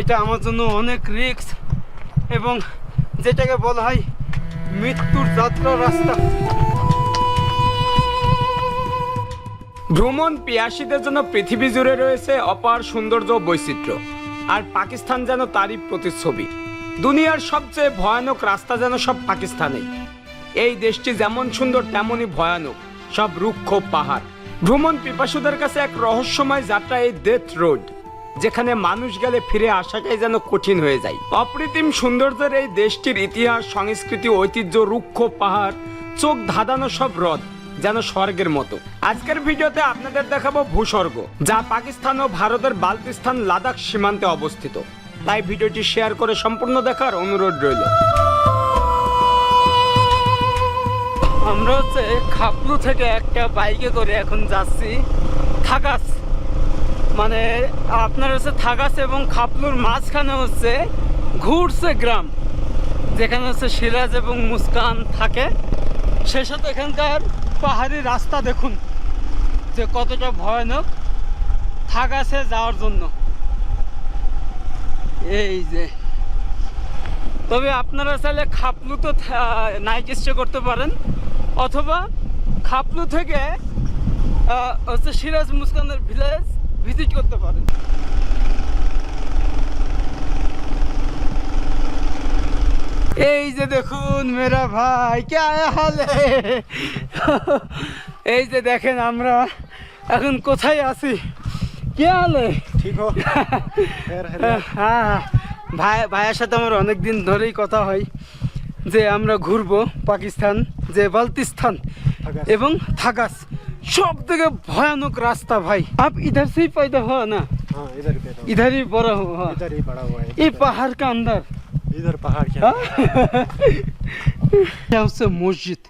এটা আমার জন্য অনেক রিস্ক এবং যেটাকে বলা হয় মৃত্যুর যাত্রা রাস্তা। ভ্রমণ পিয়াসীদের জন্য পৃথিবী জুড়ে রয়েছে অপার সৌন্দর্য বৈচিত্র্য, আর পাকিস্তান যেন তারই প্রতিচ্ছবি। দুনিয়ার সবচেয়ে ভয়ানক রাস্তা যেন সব পাকিস্তানেই এই দেশটি যেমন সুন্দর, তেমনই ভয়ানক, সব রুক্ষ পাহাড়। ভ্রমণ পিপাসুদের কাছে এক রহস্যময় যাত্রা, এই ডেথ রোড যেখানে মানুষ গেলে ফিরে আসাটাই যেন কঠিন হয়ে যায়। অপ্রতিম সৌন্দর্যের এই দেশটির ইতিহাস, সংস্কৃতি, ঐতিহ্য, রুক্ষ পাহাড়, চোখ ধাঁধানো সব হ্রদ যেন স্বর্গের মতো। আজকের ভিডিওতে আপনাদের দেখাবো ভূস্বর্গ, যা পাকিস্তান ও ভারতের বাল্তিস্তান, লাদাখ সীমান্তে অবস্থিত। তাই ভিডিওটি শেয়ার করে সম্পূর্ণ দেখার অনুরোধ রইল। আমরা হচ্ছে খাপলু থেকে একটা বাইকে করে এখন যাচ্ছি। থাকাস। মানে আপনার হচ্ছে থাকাস এবং খাপলুর মাঝখানে হচ্ছে ঘুরছে গ্রাম, যেখানে হচ্ছে সিরাজ এবং মুস্কান থাকে। সেই সাথে এখানকার পাহাড়ি রাস্তা দেখুন, যে কতটা ভয়ানক থাকাসে যাওয়ার জন্য। এই যে। তবে আপনারা চাইলে খাপলু তো নাইট স্টে করতে পারেন, অথবা খাপলু থেকে হচ্ছে সিরাজ মুস্কানের ভিলেজ ভিজিট করতে পারেন। এই যে দেখুন মেরা ভাই কে হালে? এই যে দেখেন আমরা এখন কোথায় আছি? কে হালে ঠিক হ্যাঁ ভাই ভাইয়ের সাথে আমার অনেক দিন ধরেই কথা হয় যে আমরা ঘুরবো পাকিস্তান যে বালতিস্তান এবং থাকাস। সব থেকে ভয়ানক রাস্তা ভাই আপ इधर से ही पैदा हुआ ना हाँ इधर ही पैदा हुआ। इधर ही बड़ा हुआ इधर ही बड़ा हुआ है ये पहाड़ का अंदर इधर पहाड़ के হ্যাঁ? এটা হচ্ছে মসজিদ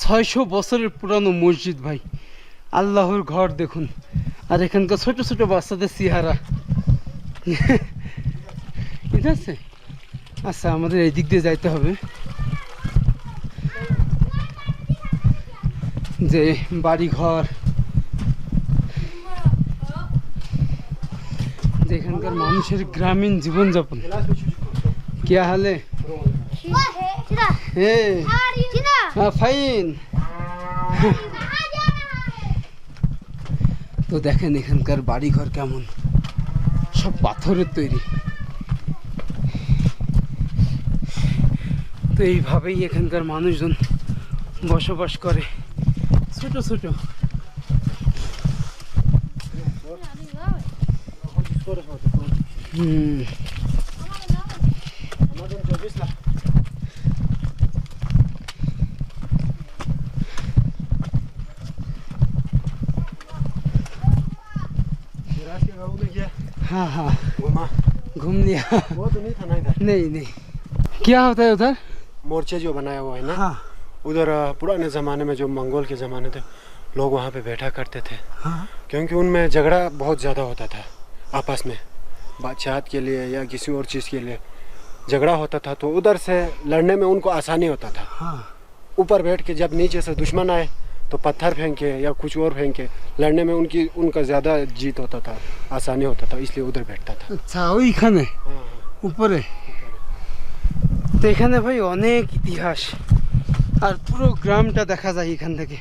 ছয়শো বছরের পুরানো মসজিদ ভাই আল্লাহর ঘর দেখুন আর এখানকার ছোট ছোট বাচ্চাদের চেহারা ঠিক আছে আচ্ছা আমাদের এই দিক দিয়ে যাইতে হবে যে বাড়ি ঘর যে এখানকার মানুষের গ্রামীণ জীবনযাপন। কে হালে? Sina. হ্যাঁ ফাইন। তো দেখেন এখানকার বাড়িঘর কেমন। সব পাথরের তৈরি। তো এইভাবেই এখানকার মানুষজন বসবাস করে। तो हाँ हाँ। तो नहीं नहीं नहीं। क्या होता है उधर? मोर्चे जो बनाया हुआ है ना? हाँ। उधर अ, पुराने ज़माने में जो मंगोल के ज़माने थे लोग वहाँ पे बैठा करते थे हाँ क्योंकि उनमें झगड़ा बहुत ज़्यादा होता था आपस में बादशाहत के लिए या किसी और चीज़ के लिए झगड़ा होता था तो उधर से लड़ने में उनको आसानी होता था हाँ ऊपर बैठ के जब नीचे से दुश्मन आए तो पत्थर फेंके या कुछ और फेंके लड़ने में उनकी उनका ज़्यादा जीत होता था आसानी होता था इसलिए उधर बैठता था আচ্ছা ওইখানে हाँ উপরে তো এখানে ভাই অনেক ইতিহাস আর পুরো গ্রামটা দেখা যায় এখান থেকে।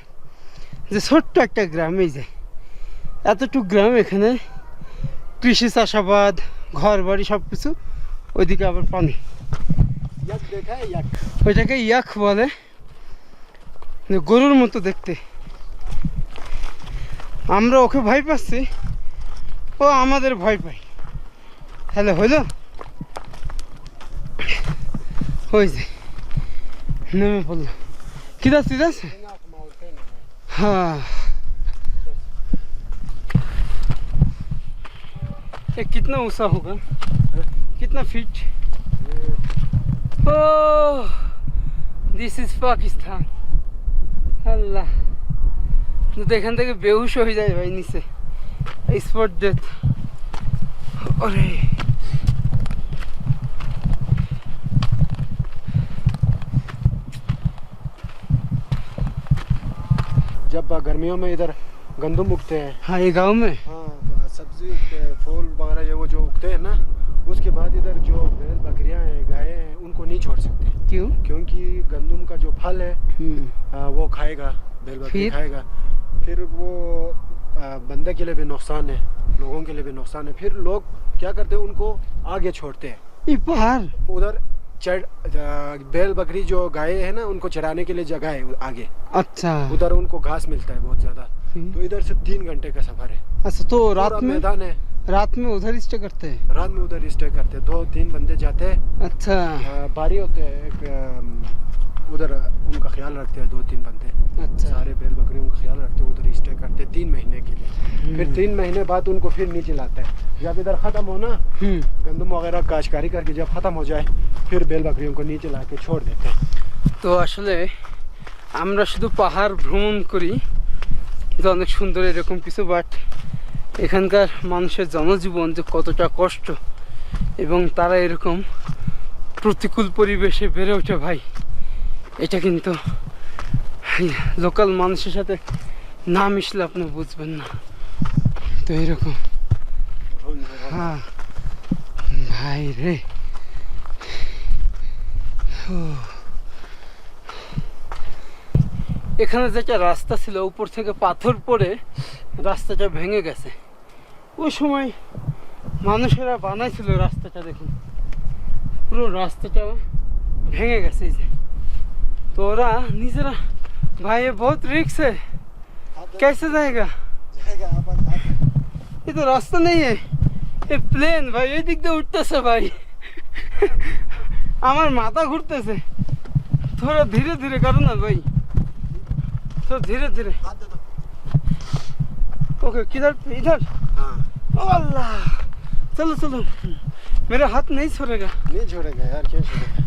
যে ছোট্ট একটা গ্রামে যে। এতটুক গ্রাম এখানে। কৃষি চাষাবাদ ঘর বাড়ি সব কিছু ওইদিকে আবার পানি। ওইটাকে ইয়াক বলে। মানে গরুর মতো দেখতে। আমরা ওকে ভয় পাচ্ছি। ও আমাদের ভয় পাই হ্যালো হইল? ওই যে নেমে পড়ল। কি যাচ্ছে যাচ্ছে হ্যাঁ ये कितना ऊंचा होगा कितना feet oh this is Pakistan Allah তো এখান থেকে বেহুশ হয়ে যায় ভাই নিচে স্পট ডেথ ওরে गर्मियों में इधर गंदम उगते हैं। हाँ ये गाँव में? हाँ तो सब्ज़ी फूल वगैरह ये वो जो उगते हैं ना उसके बाद इधर जो बैल बकरियाँ हैं गाय हैं उनको नहीं छोड़ सकते। क्यों? क्योंकि गंदम का जो फल है हम्म। आ, वो खाएगा बैल बकरी खाएगा। फिर वो बंदे के लिए भी नुकसान है लोगों के लिए भी नुकसान है। फिर लोग क्या करते हैं उनको आगे छोड़ते हैं। उधर चढ़ बैल बकरी जो गाय है ना उनको चढ़ाने के लिए जगह है आगे। अच्छा। उधर उनको घास मिलता है बहुत ज़्यादा। तो इधर से तीन घंटे का सफ़र है। अच्छा तो रात में? मैदान है। रात में उधर स्टे करते हैं? रात में उधर स्टे करते हैं। दो तीन बंदे जाते हैं। अच्छा। बारी होते हैं एक उधर उनका ख्याल रखते हैं दो तीन बंदे अच्छा सारे बैल बकरियों का ख्याल रखते हैं उधर स्टे करते हैं तीन महीने के लिए फिर हम्म। तीन महीने बाद उनको फिर नीचे लाते हैं जब इधर ख़त्म हो ना হুম गंदम वगैरह काशकारी करके जब ख़त्म हो जाए फिर बैल बकरियों को नीचे ला के छोड़ देते हैं তো আসলে আমরা শুধু পাহাড় ভ্রমণ করি যে অনেক সুন্দর এরকম কিছু বাট এখানকার মানুষের জনজীবন যে কতটা কষ্ট এবং তারা এরকম প্রতিকূল পরিবেশে বেড়ে ওঠে ভাই এটা কিন্তু লোকাল মানুষের সাথে না মিশলে আপনি বুঝবেন না। তো এরকম। হ্যাঁ। ভাই রে। এখানে যেটা রাস্তা ছিল, উপর থেকে পাথর পড়ে রাস্তাটা ভেঙে গেছে। ওই সময় মানুষেরা বানাইছিল রাস্তাটা দেখুন। পুরো রাস্তাটা ভেঙে গেছে এই যে। তো ওরা নিজেরা ভাই ये बहुत रिक्स है कैसे जाएगा ये तो रास्ता नहीं है ये প্লেন ভাই এই দিক দিয়ে উঠতেছে ভাই আমার মাথা ঘুরতেছে थोड़ा धीरे धीरे करो ना भाई तो धीरे धीरे ओके किधर इधर हाँ ओ अल्लाह चलो चलो मेरा हाथ नहीं छोड़ेगा नहीं छोड़ेगा यार क्यों छोड़ेगा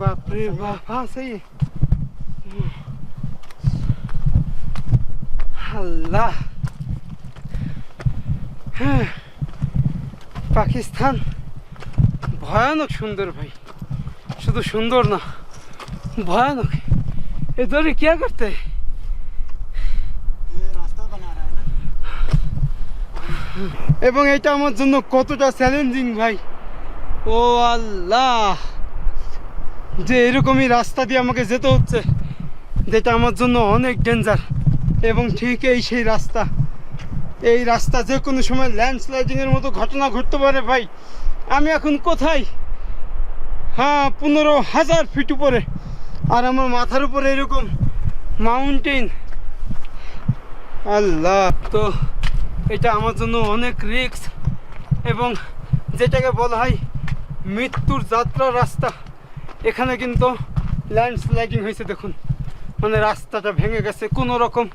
বাপরে বাপা সেই আল্লাহ হ্যাঁ পাকিস্তান ভয়ানক সুন্দর ভাই শুধু সুন্দর না ভয়ানক এ ধরে क्या করতে এবং এটা আমার জন্য কতটা চ্যালেঞ্জিং ভাই ও আল্লাহ। যে এরকমই রাস্তা দিয়ে আমাকে যেতে হচ্ছে, যেটা আমার জন্য অনেক ডেঞ্জার এবং ঠিক এই সেই রাস্তা। এই রাস্তা যে কোনো সময় ল্যান্ডস্লাইডিংয়ের মতো ঘটনা ঘটতে পারে ভাই। আমি এখন কোথায়? হ্যাঁ পনেরো হাজার ফিট উপরে। আর আমার মাথার উপরে এরকম মাউন্টেন আল্লাহ, তো এটা আমার জন্য অনেক রিস্ক এবং যেটাকে বলা হয় মৃত্যুর যাত্রার রাস্তা। এখানে কিন্তু ল্যান্ডস্লাইডিং হয়েছে, দেখুন। মানে রাস্তাটা ভেঙে গেছে কোনো রকম।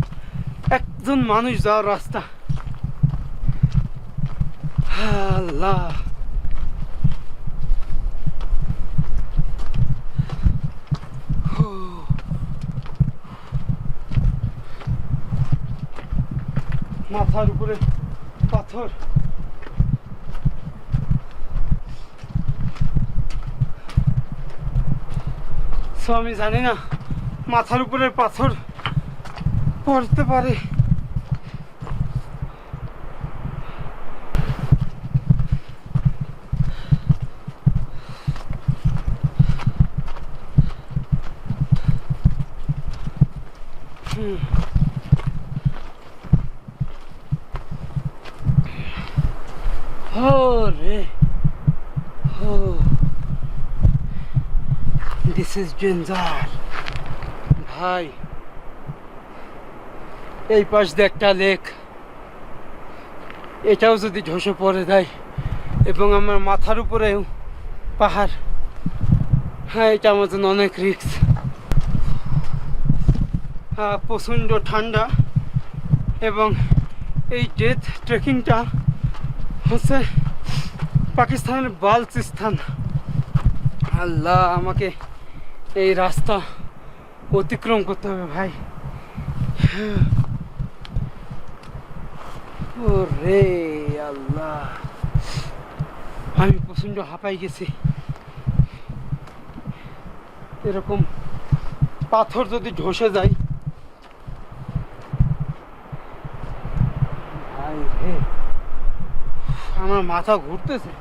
একজন মানুষ যাওয়ার রাস্তা। আল্লাহ। মাথার উপরে পাথর। আমি জানি না মাথার উপরে পাথর পড়তে পারে হুম Oh, রে Oh. Is ডেঞ্জার ভাই, এই পাশ দিয়ে একটা লেক। এটাও যদি ধসে পড়ে দেয় এবং আমার মাথার উপরেও পাহাড় হ্যাঁ এটা আমার জন্য অনেক রিস্ক হ্যাঁ প্রচণ্ড ঠান্ডা এবং এই ডেথ ট্রেকিংটা হচ্ছে পাকিস্তানের বালচিস্তান। আল্লাহ, আমাকে এই রাস্তা অতিক্রম করতে হবে ভাই। ও রে আল্লাহ। আমি প্রচণ্ড হাঁপাই গেছি। এরকম পাথর যদি ধসে যায় আমার মাথা ঘুরতেছে।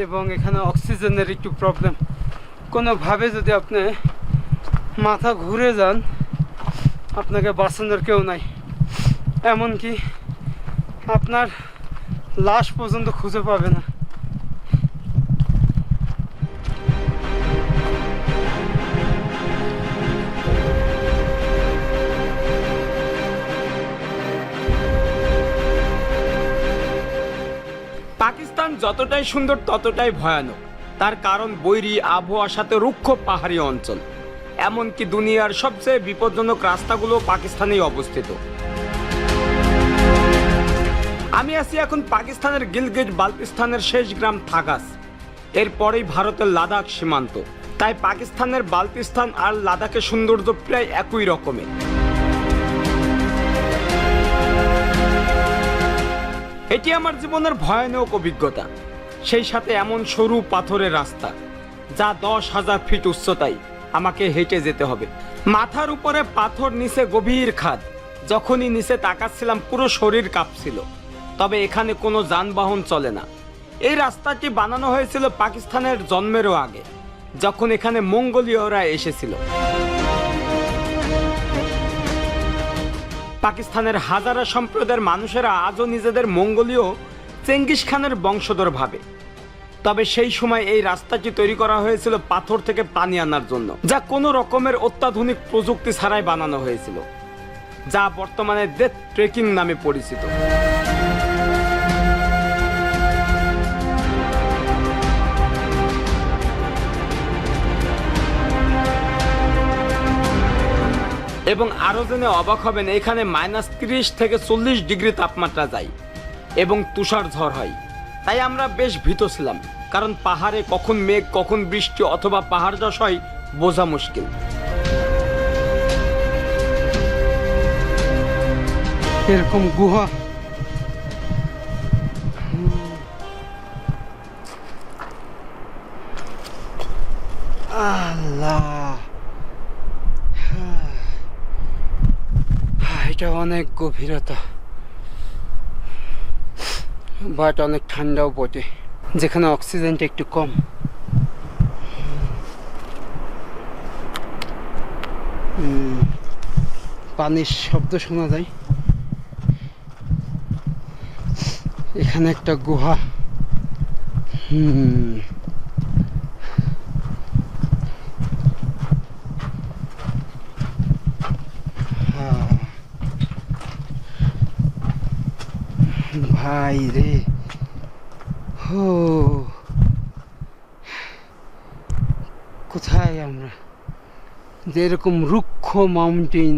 এবং এখানে অক্সিজেনের একটু প্রবলেম কোনোভাবে যদি আপনি মাথা ঘুরে যান, আপনাকে বাঁচানোর কেউ নাই। এমনকি আপনার লাশ পর্যন্ত খুঁজে পাবে না। যতটাই সুন্দর, ততটাই ভয়ানক। তার কারণ বৈরী আবহাওয়ার সাথে রুক্ষ পাহাড়ি অঞ্চল। এমনকি দুনিয়ার সবচেয়ে বিপজ্জনক রাস্তাগুলো পাকিস্তানেই অবস্থিত। আমি আছি এখন পাকিস্তানের গিলগিট বাল্তিস্তানের শেষ গ্রাম থাগাস। এরপরেই ভারতের লাদাখ সীমান্ত। তাই পাকিস্তানের বাল্তিস্তান আর লাদাখের সৌন্দর্য প্রায় একই রকমের। এটি আমার জীবনের ভয়ানক অভিজ্ঞতা। সেই সাথে এমন সরু পাথরের রাস্তা, যা দশ হাজার ফিট উচ্চতায় আমাকে হেঁটে যেতে হবে। মাথার উপরে পাথর নিচে গভীর খাদ, যখনই নিচে তাকাচ্ছিলাম পুরো শরীর কাঁপছিল। তবে এখানে কোনো যানবাহন চলে না। এই রাস্তাটি বানানো হয়েছিল পাকিস্তানের জন্মেরও আগে, যখন এখানে মঙ্গোলীয়রা এসেছিল। পাকিস্তানের হাজারা সম্প্রদায়ের মানুষেরা আজও নিজেদের মঙ্গোলীয় চেঙ্গিস খানের বংশধর ভাবে। তবে সেই সময় এই রাস্তাটি তৈরি করা হয়েছিল পাথর থেকে পানি আনার জন্য, যা কোনো রকমের অত্যাধুনিক প্রযুক্তি ছাড়াই বানানো হয়েছিল, যা বর্তমানে ডেথ ট্রেকিং নামে পরিচিত। এবং আরও জেনে অবাক হবেন, এখানে মাইনাস তিরিশ থেকে চল্লিশ ডিগ্রি তাপমাত্রা যায় এবং তুষার ঝড় হয়। তাই আমরা বেশ ভীত ছিলাম, কারণ পাহাড়ে কখন মেঘ, কখন বৃষ্টি অথবা পাহাড় ধস হয় বোঝা মুশকিল। এরকম গুহা। আল্লাহ। এটা অনেক গভীরতা। বাট অনেক ঠান্ডাও বটে। যেখানে অক্সিজেনটা একটু কম। পানির শব্দ শোনা যায়। এখানে একটা গুহা। হুম হ্যাঁ। ভাই রে হো। কোথায় আমরা? যে এরকম রুক্ষ মাউন্টেন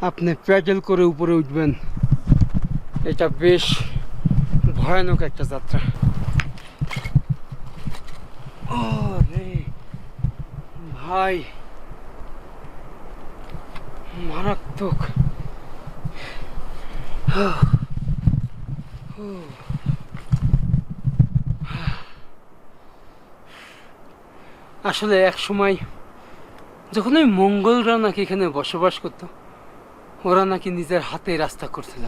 আপনি প্যাডেল করে উপরে উঠবেন। এটা বেশ ভয়ানক একটা যাত্রা। ও রে ভাই, মারাত্মক। আসলে এক সময় যখন ওই মঙ্গলরা নাকি এখানে বসবাস করতো, ওরা নাকি নিজের হাতে রাস্তা করছিল,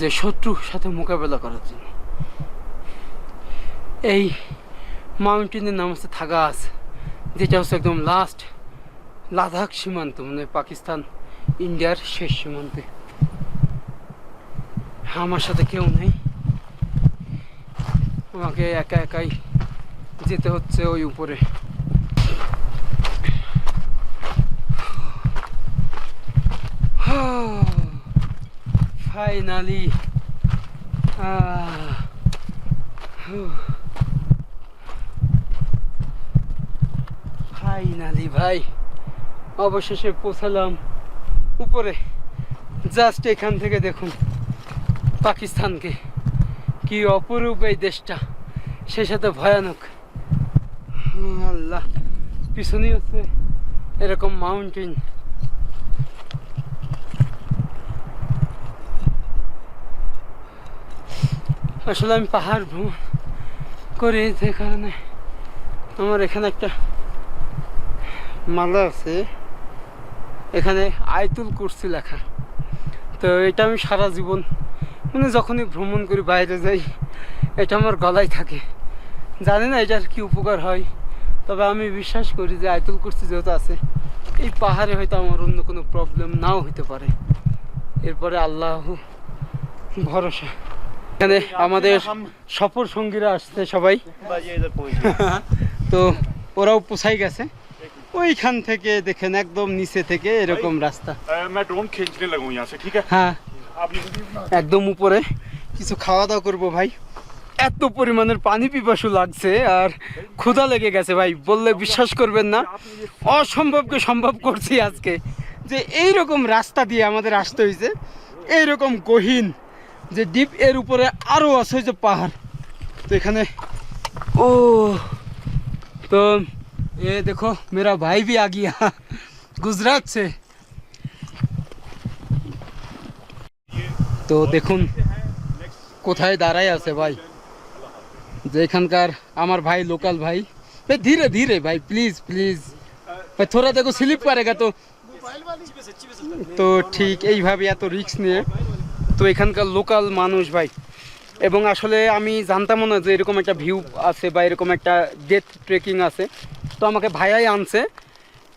যে শত্রুর সাথে মোকাবেলা করার জন্য। এই মাউন্টেনের নাম হচ্ছে থাগাস, যেটা হচ্ছে একদম লাস্ট লাদাখ সীমান্ত মানে পাকিস্তান, ইন্ডিয়ার শেষ সীমান্তে। আমার সাথে কেউ নেই। আমাকে একা একাই যেতে হচ্ছে ওই উপরে। ফাইনালি ফাইনালি ভাই, অবশেষে পৌঁছালাম উপরে। জাস্ট এখান থেকে দেখুন। পাকিস্তানকে। কি অপরূপ এই দেশটা। সে সাথে ভয়ানক। আল্লাহ। পিছনেই হচ্ছে এরকম মাউন্টেন আসলে আমি পাহাড় ভ্রমণ করি যে কারণে আমার এখানে একটা মালা আছে। এখানে আয়তুল কুরসি লেখা। তো এটা আমি সারা জীবন মানে যখনই ভ্রমণ করি বাইরে যাই এটা আমার গলায় থাকে। জানি না এটার কি উপকার হয় তবে আমি বিশ্বাস করি যে আয়তুল কুরসি যেহেতু আছে এই পাহাড়ে হয়তো আমার অন্য কোনো প্রবলেম নাও হতে পারে। এরপরে আল্লাহ ভরসা। এখানে আমাদের সফর সঙ্গীরা আসছে সবাই। তো ওরাও পোছাই গেছে। ওইখান থেকে দেখেন একদম নিচে থেকে এরকম রাস্তা। হ্যাঁ। একদম উপরে কিছু খাওয়া দাওয়া করবো ভাই এত পরিমাণের পানি পিপাসু লাগছে আর ক্ষুধা লেগে গেছে ভাই বললে বিশ্বাস করবেন না অসম্ভবকে সম্ভব করছি আজকে যে এই রকম রাস্তা দিয়ে আমাদের আসতে হয়েছে এইরকম গহীন যে ডিপ এর উপরে আরও আছে ওই যে পাহাড় তো এখানে ও তো ये देखो मेरा भाई भी आ गया गुजरात से তো দেখুন, কোথায় দাঁড়ায় আছে ভাই? যে এখানকার আমার ভাই, লোকাল ভাই। ধীরে ধীরে ভাই প্লিজ প্লিজ ভাই থোড়া দেখো স্লিপ করেগা তো। তো ঠিক এইভাবে এত রিস্ক নিয়ে তো এখানকার লোকাল মানুষ ভাই। এবং আসলে আমি জানতামও না যে এরকম একটা ভিউ আছে বা এরকম একটা ডেথ ট্রেকিং আছে। তো আমাকে ভাইয়াই আনছে।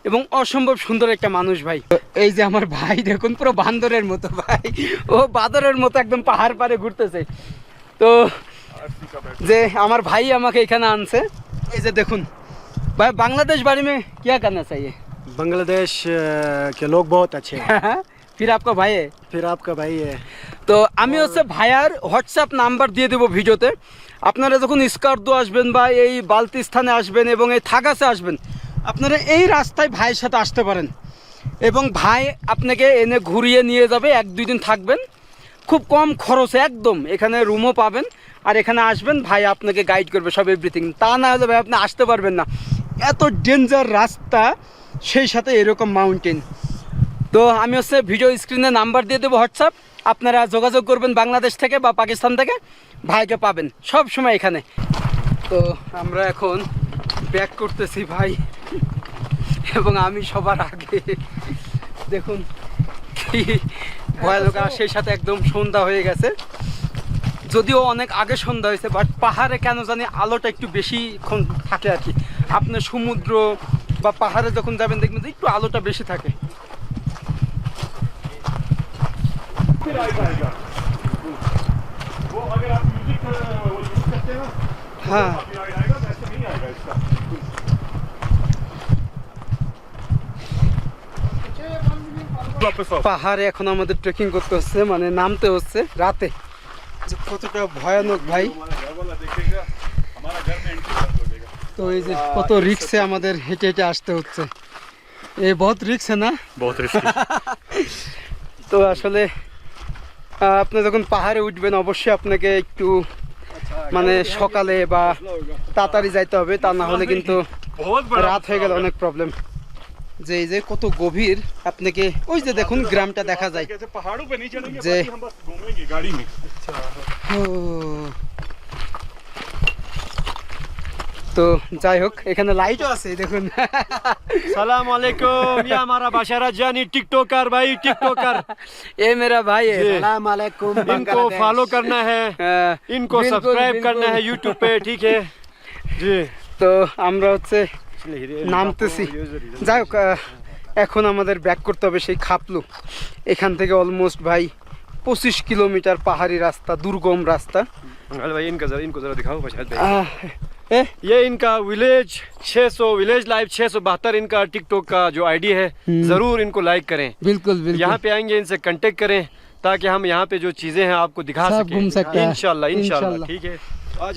এবং অসম্ভব সুন্দর একটা মানুষ ভাই এই যে আমার ভাই দেখুন পুরো বান্দরের মতো ভাই ও বাদরের মতো একদম পাহাড় পাড়ে ঘুরতেছে তো যে আমার ভাই আমাকে এখানে আনছে এই যে দেখুন ভাই বাংলাদেশ বাড়ি में क्या करना चाहिए बांग्लादेश अ, के लोग बहुत अच्छे हैं फिर आपका भाई है फिर आपका भाई है তো আমি হচ্ছে ভাইয়ার হোয়াটসঅ্যাপ নাম্বার দিয়ে দেবো ভিডিওতে আপনারা যখন স্কার্দো আসবেন বা এই বালতিস্থানে আসবেন এবং এই থাকাসে আসবেন আপনারা এই রাস্তায় ভাইয়ের সাথে আসতে পারেন। এবং ভাই আপনাকে এনে ঘুরিয়ে নিয়ে যাবে, এক দুই দিন থাকবেন। খুব কম খরচে একদম এখানে রুমও পাবেন। আর এখানে আসবেন, ভাই আপনাকে গাইড করবে সব এভরিথিং তা না হলে ভাই আপনি আসতে পারবেন না। এত ডেঞ্জার রাস্তা, সেই সাথে এরকম মাউন্টেন তো আমি হচ্ছে ভিডিও স্ক্রিনে নাম্বার দিয়ে দেবো হোয়াটসঅ্যাপ আপনারা যোগাযোগ করবেন বাংলাদেশ থেকে বা পাকিস্তান থেকে। ভাইকে পাবেন সব সময় এখানে। তো আমরা এখন ব্যাক করতেছি ভাই। এবং আমি সবার আগে দেখুন কি ভয়ানক আর সেই সাথে একদম সন্ধ্যা হয়ে গেছে। যদিও অনেক আগে সন্ধ্যা হয়েছে বাট পাহাড়ে কেন জানি আলোটা একটু বেশিক্ষণ থাকে আর কি। আপনার সমুদ্র বা পাহাড়ে যখন যাবেন দেখবেন যে একটু আলোটা বেশি থাকে। फिर পাহাড়ে এখন আমাদের ট্রেকিং করতে হচ্ছে মানে নামতে হচ্ছে রাতে। কতটা ভয়ানক ভাই। তো এই যে কত রিক্সে আমাদের হেঁটে হেঁটে আসতে হচ্ছে। এ বহুত রিক্স না? বহুত তো আসলে আপনি যখন পাহাড়ে উঠবেন অবশ্যই আপনাকে একটু মানে সকালে বা তাড়াতাড়ি যাইতে হবে তা না হলে কিন্তু রাত হয়ে গেলে অনেক প্রবলেম যে এই যে কত গভীর আপনাকে ওই যে দেখুন গ্রামটা দেখা যায় कैसे पहाड़ों पे नहीं चढ़ेंगे जे- बाकी हम बस घूमेंगे गाड़ी में ও। তো যাই হোক এখানে লাইটও আছে দেখুন सलाम वालेकुम ये हमारा बाशारा जानी टिकटॉकर भाई टिकटॉकर এ মেরা ভাই है। सलाम अलैकुम इनको फॉलो करना है হ্যাঁ, इनको बिल्कुल, सब्सक्राइब बिल्कुल। करना है यूट्यूब पे ठीक है जी তো আমরা হচ্ছে নামতেছি যাই হোক আহ, এখন আমাদের ব্যাক করতে হবে সেই খাপলু এখান থেকে অলমোস্ট ভাই পঁচিশ কিলোমিটার পাহাড়ি রাস্তা দুর্গম রাস্তা अरे भाई इनका जरा इनको जरा दिखाओ बशार भाई আহ, এ ये इनका विलेज 600 विलेज लाइव 672 इनका टिकटॉक का जो आईडी है जरूर इनको लाइक करें बिल्कुल बिल्कुल यहाँ पे आएंगे इनसे कांटेक्ट करें ताकि हम यहाँ पे जो चीजें हैं आपको दिखा सब सकें घूम सकते हैं। इंशाल्लाह इंशाल्लाह इंशाल्लाह। ठीक है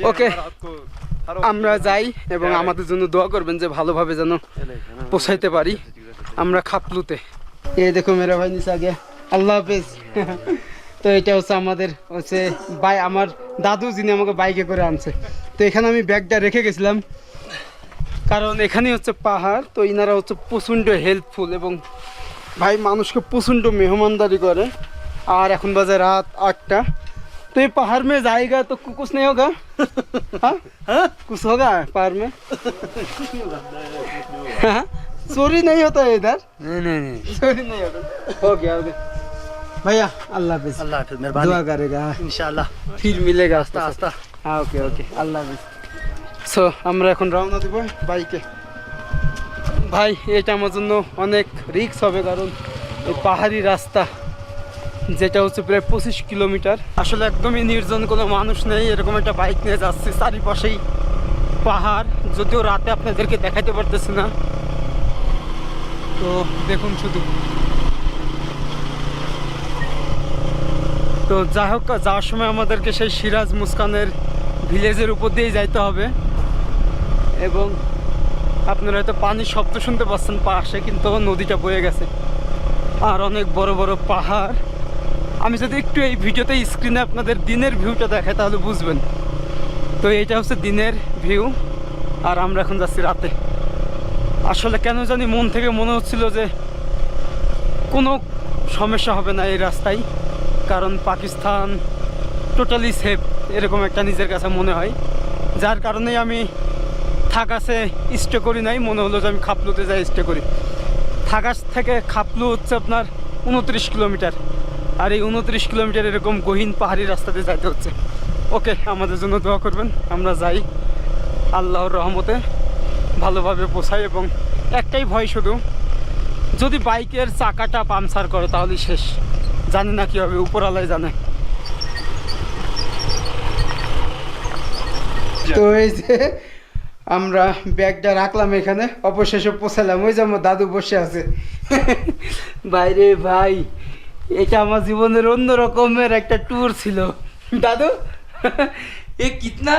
ওকে আমরা যাই এবং আমাদের জন্য দোয়া করবেন যে ভালোভাবে যেন পৌঁছাইতে পারি। আমরা খাপলুতে। এই দেখো মেরা ভাই নিচে আগে। আল্লাহ হাফেজ। তো এটা হচ্ছে আমাদের হচ্ছে বাই আমার দাদু যিনি আমাকে বাইকে করে আনছে। তো এখানে আমি ব্যাগটা রেখে গেছিলাম। কারণ এখানে হচ্ছে পাহাড় তো ইনারা হচ্ছে প্রচণ্ড হেল্পফুল এবং ভাই মানুষকে প্রচণ্ড মেহমানদারি করে। আর এখন বাজে রাত আটটা। तो ये पहाड़ में जाएगा तो कु- कुछ नहीं होगा हाँ हाँ कुछ होगा पहाड़ में हाँ? चोरी नहीं होता है इधर नहीं नहीं नहीं चोरी नहीं होता हो गया हो गया भैया अल्लाह हाफिज अल्लाह हाफिज दुआ मेहरबानी करेगा इंशाल्लाह फिर मिलेगा আস্তে আস্তে হ্যাঁ ওকে ওকে আল্লাহ হাফিজ সো আমরা এখন রওনা দেবো বাইকে ভাই এটা আমার জন্য অনেক রিস্ক হবে কারণ এই পাহাড়ি রাস্তা যেটা হচ্ছে প্রায় পঁচিশ কিলোমিটার। আসলে একদমই নির্জন কোনো মানুষ নেই, এরকম একটা বাইক নিয়ে যাচ্ছি চারিপাশেই পাহাড়, যদিও রাতে আপনাদেরকে দেখাতে পারতেছি না। তো দেখুন শুধু। তো যাই হোক, যাওয়ার সময় আমাদেরকে সেই সিরাজ মুস্কানের ভিলেজের উপর দিয়েই যাইতে হবে। এবং আপনারা হয়তো পানির শব্দ শুনতে পাচ্ছেন পাশে, কিন্তু নদীটা বয়ে গেছে। আর অনেক বড় বড় পাহাড়। আমি যদি একটু এই ভিডিওতে স্ক্রিনে আপনাদের দিনের ভিউটা দেখাই, তাহলে বুঝবেন। তো এইটা হচ্ছে দিনের ভিউ আর আমরা এখন যাচ্ছি রাতে। আসলে কেন জানি মন থেকে মনে হচ্ছিল যে কোনো সমস্যা হবে না এই রাস্তায়, কারণ পাকিস্তান টোটালি সেফ এরকম একটা নিজের কাছে মনে হয়। যার কারণেই আমি থাকাসে স্টে করি নাই, মনে হলো যে আমি খাপলুতে যাই স্টে করি। থাকাস থেকে খাপলু হচ্ছে আপনার উনত্রিশ কিলোমিটার। আর এই উনত্রিশ কিলোমিটার এরকম গহীন পাহাড়ি রাস্তাতে যাইতে হচ্ছে। ওকে আমাদের জন্য দোয়া করবেন। আমরা যাই আল্লাহর রহমতে ভালোভাবে পোষাই এবং একটাই ভয় শুধু যদি বাইকের চাকাটা পামচার করে তাহলে শেষ। জানি না কি হবে উপরালায় জানে। তো এই যে আমরা ব্যাগটা রাখলাম এখানে অবশেষে পৌঁছালাম। ওই যে আমার দাদু বসে আছে। বাইরে ভাই এটা আমার জীবনের অন্য রকমের একটা ট্যুর ছিল দাদু এ কিতনা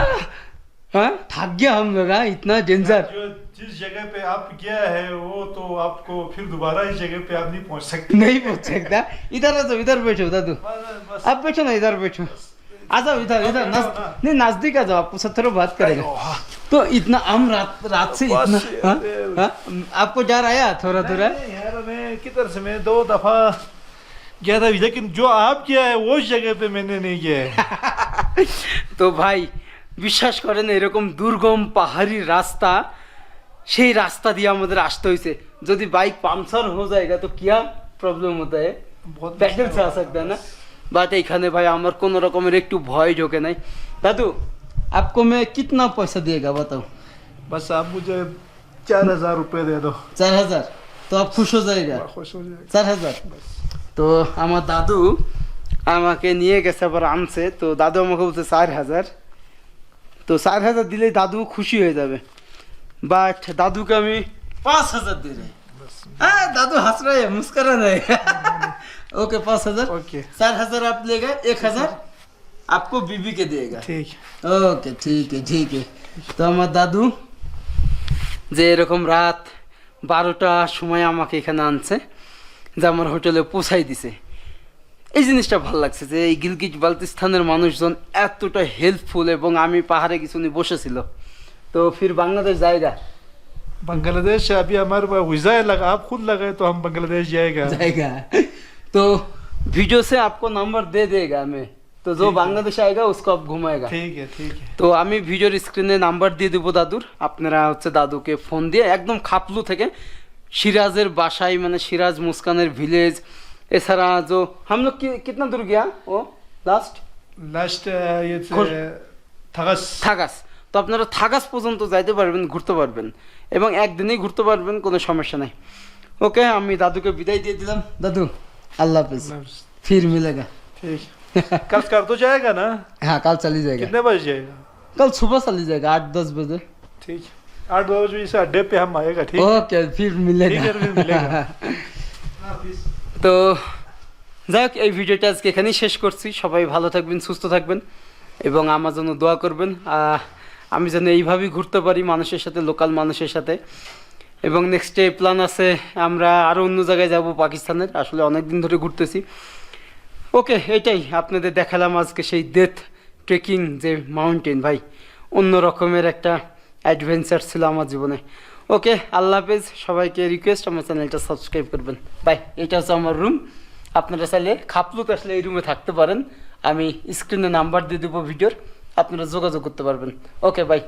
हाँ थक गया हम लोग हाँ इतना डेंजर जो जिस जगह पे आप गया है वो तो आपको फिर दोबारा इस जगह पे आप नहीं पहुंच सकते नहीं पूछ सकता इधर आ जाओ इधर बैठो दादू बस आप बैठो ना इधर बैठो आ जाओ इधर इधर नज, नहीं नजदीक आ जाओ आपको सब थोड़ा बात करेगा तो इतना हम रात रात से इतना हाँ? हाँ? आपको डर आया थोड़ा थोड़ा नहीं यार मैं किधर से मैं दो दफा गया था लेकिन जो आप किया है वो उस जगह पे मैंने नहीं किया है তো ভাই বিশ্বাস করেন এরকম দুর্গম পাহাড়ি রাস্তা সেই রাস্তা দিয়ে আমাদের আসতে হয়েছে যদি বাইক পাংচার हो जाएगा तो क्या প্রবলেম होता है बहुत पैदल से आ सकता है ना বাট এইখানে ভাই আমার কোনো রকমের একটু ভয় ঢোকে নাই দাদু आपको मैं कितना पैसा दिएगा बताओ बस आप मुझे चार हजार रुपये दे दो চার হাজার তো आप खुश हो जाएगा खुश हो जाएगा চার হাজার তো আমার দাদু আমাকে নিয়ে গেছে আবার আনছে তো দাদু আমাকে বলছে চার হাজার তো চার হাজার দিলেই দাদু খুশি হয়ে যাবে বাট দাদুকে আমি পাঁচ হাজার দিয়ে দেয় হ্যাঁ দাদু হাস रहा है मुस्कुरा रहा है ओके पाँच हजार ओके चार हजार आप लेगा एक हजार आपको बीबी के देगा ठीक ওকে ঠিক আছে ঠিক আছে তো আমার দাদু যে এরকম রাত বারোটার সময় আমাকে এখানে আনছে যে আমার হোটেলে পৌঁছাই দিছে এই জিনিসটা ভালো লাগছে যে এই গিলগিট বালতিস্তানের মানুষজন এতটা হেল্পফুল এবং আমি পাহাড়ে কিছু নিয়ে বসেছিল তো ফির বাংলাদেশ জায়গা बांग्लादेश अभी हमारे पास वीजा लगा आप खुद लगाए तो हम बांग्लादेश जाएगा जाएगा तो वीडियो से आपको नंबर दे देगा मैं तो जो बांग्लादेश आएगा उसको आप घुमाएगा ठीक है ठीक है তো আমি ভিডিওর স্ক্রিনে নাম্বার দিয়ে দেবো দাদুর আপনারা হচ্ছে দাদুকে ফোন দিয়ে একদম খাপলু থেকে সিরাজের বাসায় মানে সিরাজ মুস্কানের ভিলেজ এছাড়া जो हम लोग कि, कितना दूर गया वो लास्ट लास्ट ये खुश- थगस থাকাস তো আপনারা থাকাস পর্যন্ত যাইতে পারবেন ঘুরতে পারবেন এবং একদিনেই ঘুরতে পারবেন কোনো সমস্যা নাই ওকে আমি দাদুকে বিদায় দিয়ে দিলাম দাদু আল্লাহ হাফিজ ফির মিলেগা ठीक कल कर तो जाएगा ना हाँ कल चली जाएगा कितने बजे जाएगा कल सुबह चली जाएगा आठ दस बजे ठीक आठ बजे इस अड्डे पे हम आएगा ठीक ओके फिर मिलेगा ठीक है, फिर मिलेगा। তো যাই হোক এই ভিডিওটা আজকে এখানেই শেষ করছি সবাই ভালো থাকবেন সুস্থ থাকবেন এবং আমার জন্য দোয়া করবেন আহ, আমি যেন এইভাবেই ঘুরতে পারি মানুষের সাথে লোকাল মানুষের সাথে এবং নেক্সট ডে প্ল্যান আছে আমরা আরও অন্য জায়গায় যাব পাকিস্তানের আসলে অনেক দিন ধরে ঘুরতেছি ওকে এটাই আপনাদের দেখালাম আজকে সেই ডেথ ট্রেকিং যে মাউন্টেন ভাই অন্য রকমের একটা অ্যাডভেঞ্চার ছিল আমার জীবনে। ওকে, আল্লাহ হাফেজ, সবাইকে রিকোয়েস্ট আমার চ্যানেলটা সাবস্ক্রাইব করবেন। বাই, এটা হচ্ছে আমার রুম আপনারা চাইলে খাপলুত আসলে এই রুমে থাকতে পারেন। আমি স্ক্রিনে নাম্বার দিয়ে দেবো ভিডিওর আপনারা যোগাযোগ করতে পারবেন। Okay, bye.